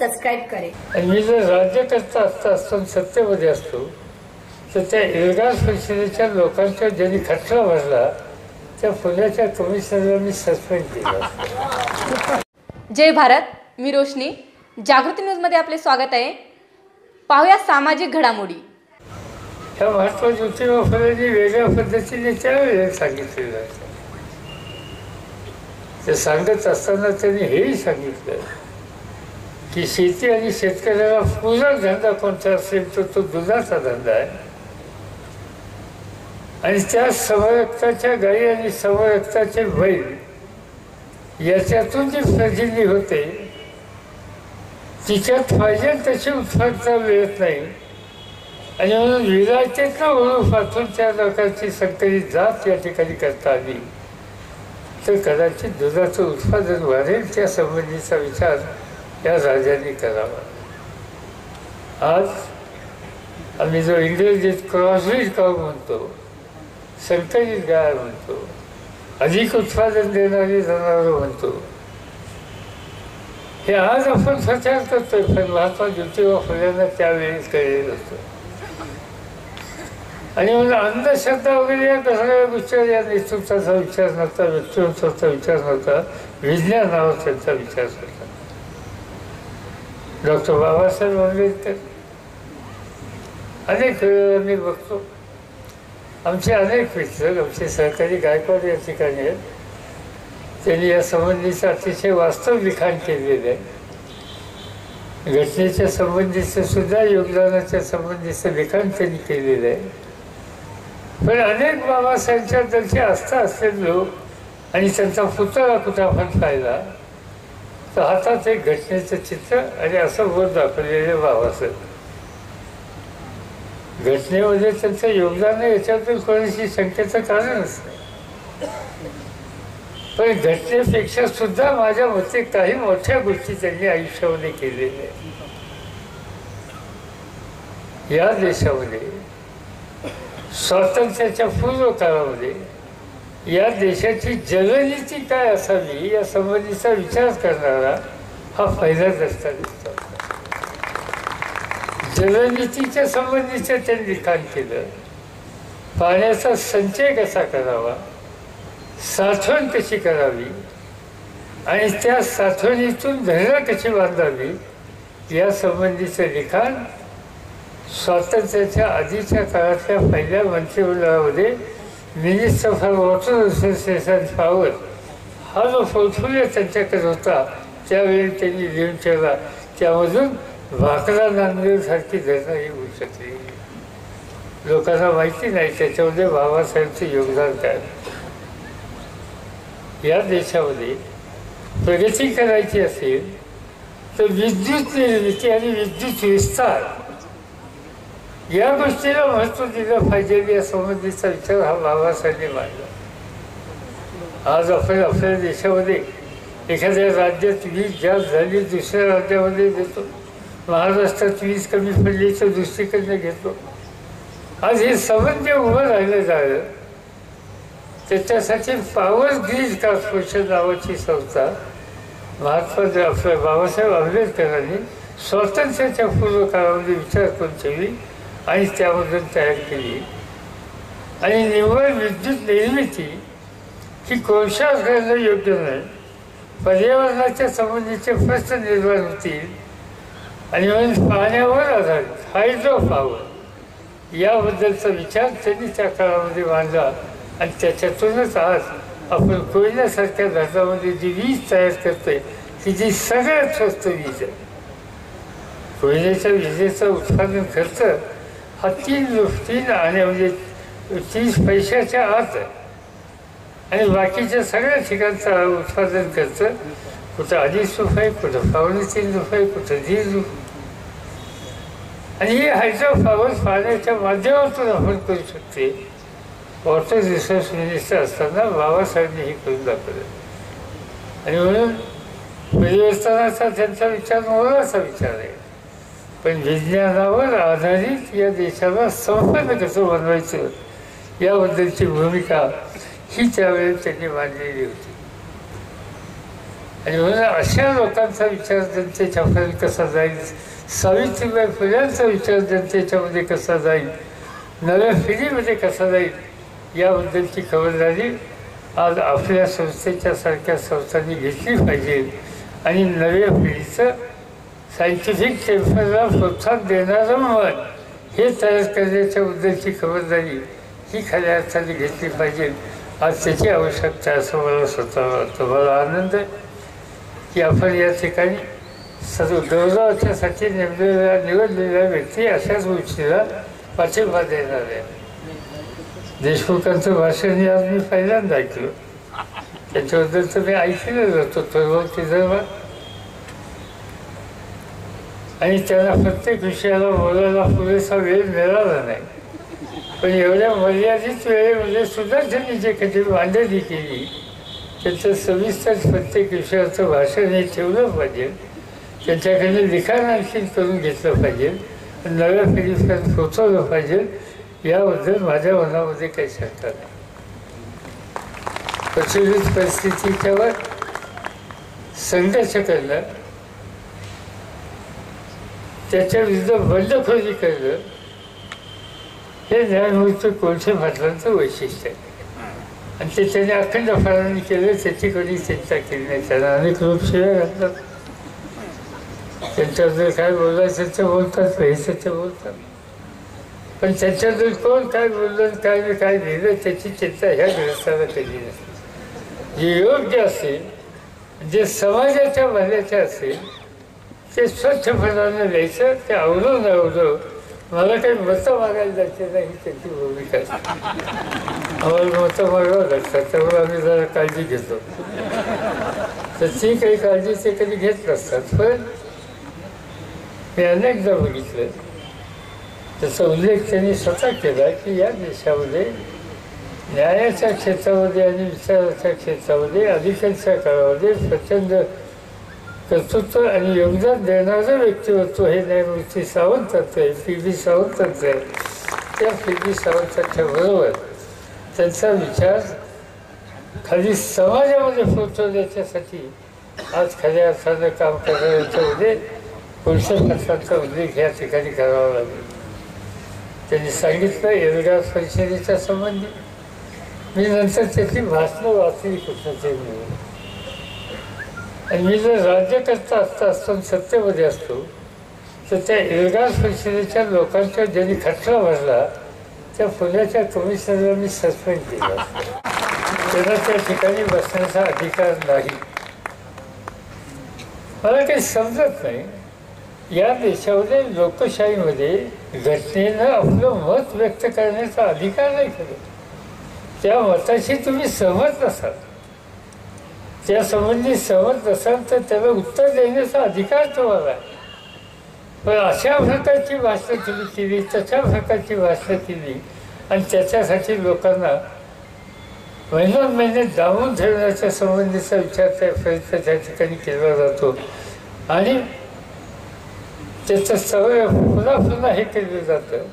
Subscribe करें। आणि मी जर राज्यकर्ता असता असताना सत्तेमध्ये असतो तर त्या एल्गार परिषदेच्या लोकांच्या ज्यांनी खटला भरला त्या पुण्याच्या कमिशनरला मी सस्पेंड केलं असतं. जय भारत मी रोशनी. जागृती न्यूजमध्ये आपले स्वागत आहे. पाहूया सामाजिक घडामोडी. ह्या महात्मा ज्योतिबा फुलेंनी वेगळ्या पद्धतीने त्यावेळेला सांगितलेलं ते सांगत असताना त्यांनी हेही सांगितलं की शेती आणि शेतकऱ्याला पूरक धंदा कोणता असेल तर तो दुधाचा धंदा आहे. आणि त्या समरक्ताच्या गाई आणि समरक्ताचे बैल याच्यातून जी प्रजिनी होते तिच्यात पाहिजे तशी उत्पादता मिळत नाही. आणि म्हणून विलायतेतनं ओळख वाचून त्या लोकांची संकलित जात या ठिकाणी करता आली तर कदाचित दुधाचं उत्पादन वाढेल त्या संबंधीचा विचार या राजांनी करावा आज आम्ही जो इंग्रजीत क्रॉसरीज गाव म्हणतो संकलित गाय म्हणतो अधिक उत्पादन देणारी जनावरं म्हणतो. हे आज आपण प्रचार करतोय पण महात्मा ज्योतिबा फुल्यांना त्यावेळी कळलेलं होतं आणि म्हणून अंधश्रद्धा वगैरे या सगळ्या गोष्टीवर या नेतृत्वाचा विचार नव्हता व्यक्तिमत्वाचा विचार नव्हता विज्ञान त्यांचा विचार होता डॉक्टर बाबासाहेब आंबेडकर अनेक वेळेला मी बघतो आमचे अनेक मित्र आमचे सहकारी गायकवाड या ठिकाणी आहेत त्यांनी या संबंधीचं अतिशय वास्तव लिखाण केलेलं आहे घटनेच्या संबंधीचं सुद्धा योगदानाच्या संबंधीचं लिखाण त्यांनी केलेलं आहे पण अनेक बाबासाहेबांच्या त्यांची आस्था असलेले लोक आणि त्यांचा पुतळा कुठं आपण पाहिला तर हातात एक घटनेचं चित्र आणि असं वर दाखवलेले बाबासाहेब घटनेमध्ये त्यांचं योगदान आहे याच्यातून कोणाशी शंकेचं कारणच नाही पण घटनेपेक्षा सुद्धा माझ्या मते काही मोठ्या गोष्टी त्यांनी आयुष्यामध्ये केलेल्या आहेत. या देशामध्ये स्वातंत्र्याच्या पूर्व काळामध्ये या देशाची जलनीती काय असावी या संबंधीचा विचार करणारा हा पहिला दस्तावेज दिसतो. जलनीतीच्या संबंधीचं त्यांनी लिखाण केलं. पाण्याचा संचय कसा करावा? साठवण कशी करावी? आणि त्या साठवणीतून धरणं कशी बांधावी? या संबंधीचं लिखाण स्वातंत्र्याच्या आधीच्या काळातल्या पहिल्या मंत्रिमंडळामध्ये minister for water association power हा जो पोर्टफोलिओ त्यांच्याकडे होता. त्यावेळी त्यांनी लिहून ठेवला. त्यामधून भाकरा नांदेडसारखी धरणं ही होऊ शकली. लोकांना माहिती नाही त्याच्यामध्ये बाबासाहेबचं योगदान काय. या देशामध्ये प्रगती करायची असेल तर विद्युत निर्मिती आणि विद्युत विस्तार या गोष्टीला महत्त्व दिलं पाहिजे या संबंधीचा विचार हा बाबासाहेबांनी मांडला आज आपण आपल्या देशामध्ये एखाद्या राज्यात वीज जास्त झाली दुसऱ्या राज्यामध्ये देतो. महाराष्ट्रात वीज कमी पडली तर दुसरीकडनं घेतो. आज हे संबंध उभं राहिलं झालं त्याच्यासाठी पॉवर ग्रीज कॉर्पोरेशन नावाची संस्था महात्मा आपल्या बाबासाहेब आंबेडकरांनी स्वातंत्र्याच्या पूर्व काळामध्ये विचार करून ठेवली. आणि त्याबद्दल तयार केली. आणि निव्वळ विद्युत निर्मिती ही कोळशा असायला योग्य नाही. पर्यावरणाच्या संबंधीचे प्रश्न निर्माण होतील आणि म्हणून पाण्यावर आधारित हायड्रो पॉवर याबद्दलचा विचार त्यांनी त्या काळामध्ये मांडला आणि त्याच्यातूनच आज आपण कोयल्यासारख्या धरणामध्ये जी वीज तयार करते ती जी सगळ्यात स्वस्त वीज आहे. कोयल्याच्या विजेचा उत्पादन खर्च हत्ती तीन आणि म्हणजे तीस पैशाच्या आत. आणि बाकीच्या सगळ्या ठिकाणचं उत्पादन करतं. कुठं अडीच रुपये कुठं पावणे तीन रुपये कुठं दीड रुपये. आणि ही हायड्रो पॉवर पाण्याच्या माध्यमातून आपण करू शकते. वॉटर रिसोर्स मिनिस्टर असताना बाबासाहेबांनी हे करून दाखवलं. आणि म्हणून परिवर्तनाचा त्यांचा विचार मोलाचा विचार आहे. पण विज्ञानावर आधारित या देशाला संपन्न कसं बनवायचं याबद्दलची भूमिका ही त्यावेळी त्यांनी मांडलेली होती. आणि म्हणून अशा लोकांचा विचार जनतेच्यापर्यंत कसा जाईल सावित्रीबाई फुल्यांचा विचार जनतेच्यामध्ये कसा जाईल नव्या पिढीमध्ये कसा जाईल याबद्दलची खबरदारी आज आपल्या संस्थेच्या सारख्या संस्थांनी घेतली पाहिजे आणि नव्या पिढीचं सायंटिफिक टेम्पलला प्रोत्साहन देणारं मन. हे तयार करण्याच्या बद्दलची खबरदारी ही खऱ्या अर्थाने घेतली पाहिजे. आज त्याची आवश्यकता असं मला स्वतःला वाटतं. मला आनंद आहे की आपण या ठिकाणी सर्व गौरवाच्यासाठी नेमलेल्या निवडलेल्या व्यक्ती अशाच गोष्टीला पाठिंबा देणार आहे. देशमुखांचं भाषण हे आज मी पहिल्यांदा ऐकलं. त्याच्याबद्दल तर मी ऐकलेलं जातो प्रभावती धर्मात आणि त्यांना प्रत्येक विषयाला बोलायला पुरेसा वेळ मिळाला नाही. पण एवढ्या मर्यादित वेळेमध्ये सुद्धा त्यांनी जे कधी मांडणी केली त्याचं सविस्तर प्रत्येक विषयाचं भाषण हे ठेवलं पाहिजे. त्याच्याकडे लिखाण आणखी करून घेतलं पाहिजे. नव्या पिढीपर्यंत पोचवलं पाहिजे. याबद्दल माझ्या मनामध्ये काही शंका नाही. प्रचलित परिस्थितीच्यावर संघर्ष करणं त्याच्या विरुद्ध बंडखोरी करणं हे ज्ञानमूर्ती कोणत्या पाटलांचं वैशिष्ट्य आहे? आणि ते त्याने अखंड फळांनी केलं त्याची कधी चिंता केली नाही. त्यांना अनेक रूप शिव्या घालतात. त्यांच्याबद्दल काय बोलायचं ते बोलतात व्हायचं ते बोलतात. पण त्यांच्याबद्दल कोण काय बोललं काय नाही काय लिहिलं त्याची चिंता ह्या ग्रस्ताला केली नसते. जे योग्य असेल जे समाजाच्या मनाचे असेल ते स्वच्छ स्वच्छपणानं द्यायचं ते आवडून आवडं मला काही मतं मागायला जायचं नाही त्याची भूमिका आम्हाला मतं मागावं लागतात त्यामुळे आम्ही जरा काळजी घेतो. तर ती काही काळजी ते कधी घेत नसतात पण मी अनेकदा बघितलं. त्याचा उल्लेख त्यांनी स्वतः केला की या देशामध्ये न्यायाच्या क्षेत्रामध्ये आणि विचाराच्या क्षेत्रामध्ये अधिकांच्या काळामध्ये प्रचंड कर्तृत्व आणि योगदान देणारं व्यक्तिमत्व हे न्यायमूर्ती सावंताचं आहे पी बी सावंताचं आहे त्या पी बी सावंतांच्या बरोबर त्यांचा विचार खाली समाजामध्ये पोचवण्याच्यासाठी आज खऱ्या अर्थानं काम करण्याच्यामध्ये पुरुष पक्षांचा उल्लेख या ठिकाणी करावा लागेल. त्यांनी सांगितलं एल्गार परिषदेच्या संबंधी. मी नंतर त्याची भाषणं वाचली कुठं मिळून आणि म्हणजे मी जर राज्यकर्ता असता असतो सत्तेमध्ये असतो तर त्या एल्गार परिषदेच्या लोकांच्या ज्यांनी खटला भरला त्या पुण्याच्या कमिशनरला मी सस्पेंड केला त्यांना त्या ठिकाणी बसण्याचा अधिकार नाही. मला काही समजत नाही. या देशामध्ये लोकशाहीमध्ये घटनेनं आपलं मत व्यक्त करण्याचा अधिकार नाही करत त्या मताशी तुम्ही सहमत नसाल. त्यासंबंधी संबंधी असाल तर त्याला उत्तर देण्याचा अधिकार तुम्हाला आहे. पण अशा प्रकारची भाषा तुम्ही केली तशा प्रकारची भाषणं केली आणि त्याच्यासाठी लोकांना महिन्यात महिने दाबून ठेवण्याच्या संबंधीचा विचार त्या प्रयत्न त्या ठिकाणी केला जातो. आणि त्याचं सवय पुन्हा पुन्हा हे केलं जातं.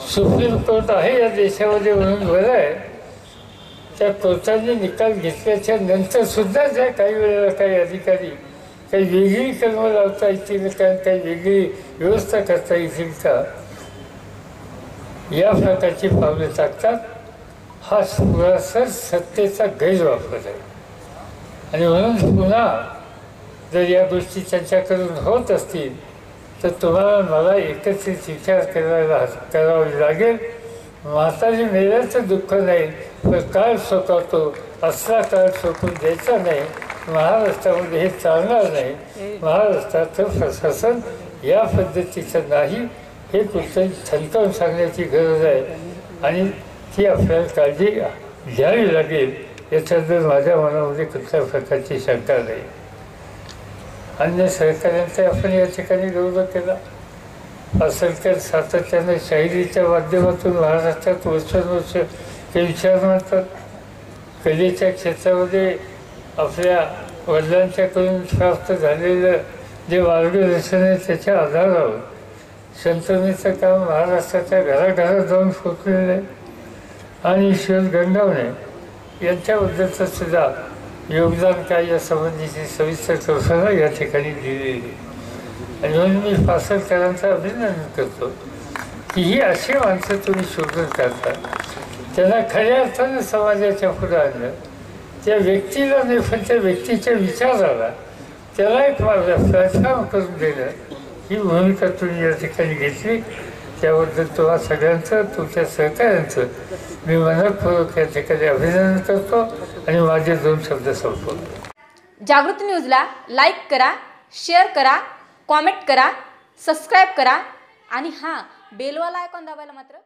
सुप्रीम कोर्ट आहे या देशामध्ये म्हणून बरं आहे. त्या कोर्टाने निकाल घेतल्याच्या नंतर सुद्धा त्या काही वेळेला काही अधिकारी काही वेगळी कलम लावता येतील कारण काही वेगळी व्यवस्था करता येतील का या प्रकारची पावले टाकतात. हा पुरासर सत्तेचा गैरवापर आहे. आणि म्हणून पुन्हा जर या गोष्टी त्यांच्याकडून होत असतील तर तुम्हाला मला एकत्रित विचार करायला करावा लागेल. म्हातारी मेल्याचं दुःख नाही काळ स्वतःतो असला काळ स्वतून द्यायचा नाही. महाराष्ट्रामध्ये हे चालणार नाही. महाराष्ट्राचं प्रशासन या पद्धतीचं नाही. हे कुठं थंकावून सांगण्याची गरज आहे. आणि ती आपल्याला काळजी घ्यावी लागेल. याच्याबद्दल माझ्या मनामध्ये कुठल्या प्रकारची शंका नाही. अन्य सहकार्यांचा आपण या ठिकाणी गौरव केला. हा सरकार सातत्यानं शाहिरीच्या माध्यमातून महाराष्ट्रात वर्षानुवर्ष ते विचार मांडतात. कलेच्या क्षेत्रामध्ये आपल्या वडिलांच्याकडून प्राप्त झालेलं जे मार्गदर्शन आहे त्याच्या आधारावर संतनीचं काम महाराष्ट्राच्या घराघरात जाऊन पोचलेलं आहे. आणि ईश्वर गंगावणे यांच्याबद्दलचं सुद्धा योगदान काय या संबंधीची सविस्तर कल्पना या ठिकाणी दिलेली आहे. आणि म्हणून मी पासरकरांचं अभिनंदन करतो. की ही अशी माणसं तुम्ही शोधत करता त्यांना खऱ्या अर्थानं समाजाच्या पुढं आणलं. त्या व्यक्तीला नाही पण त्या व्यक्तीच्या विचाराला त्याला एक प्लॅटफॉर्म करून देणं ही भूमिका तुम्ही या ठिकाणी घेतली. त्याबद्दल तुम्हा सगळ्यांचं तुमच्या सहकार्यांचं मी मनपूर्वक या ठिकाणी अभिनंदन करतो आणि माझे दोन शब्द संपवतो. जागृती न्यूजला लाईक करा शेअर करा कॉमेंट करा सबस्क्राईब करा आणि हां बेलवाला आयकॉन दाबायला मात्र